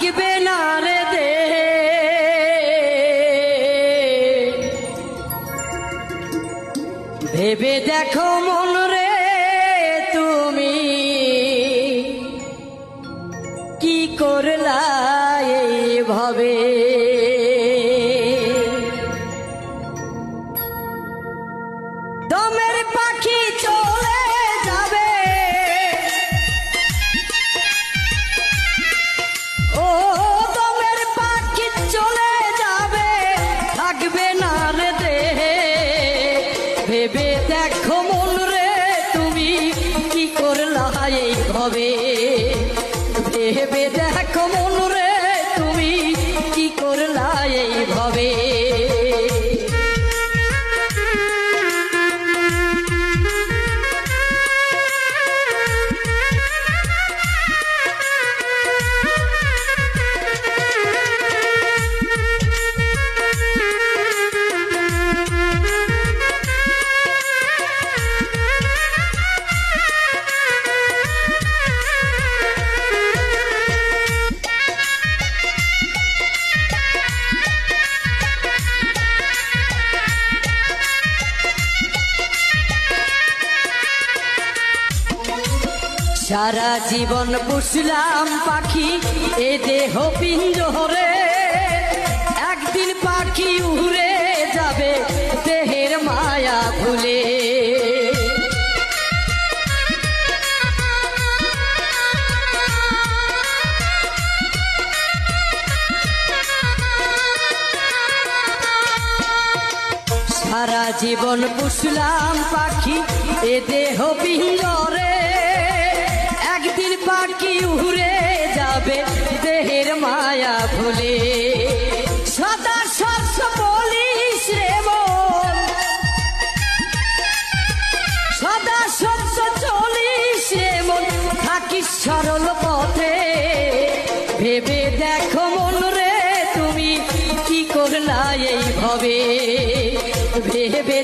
থাকবে না রে দে। ভেবে দেখো মন রে তুমি কি করলা এই ভাবে? ভেবে দেখো মন রে তুমি কি করলা? এইভাবে ভেবে দেখো সারা জীবন পুষলাম পাখি, এ দেহ পিঞ্জরে একদিন পাখি উড়ে যাবে দেহের মায়া ভুলে। সারা জীবন পুষলাম পাখি, এ দেহ পিঞ্জরে ভুলে সদা শস্য বলিস রে মন। সদা শস্য চলিস রে মন। থাকিস সরল পথে। ভেবে দেখো মন রে, তুমি কি করলা এইভাবে ভেবে?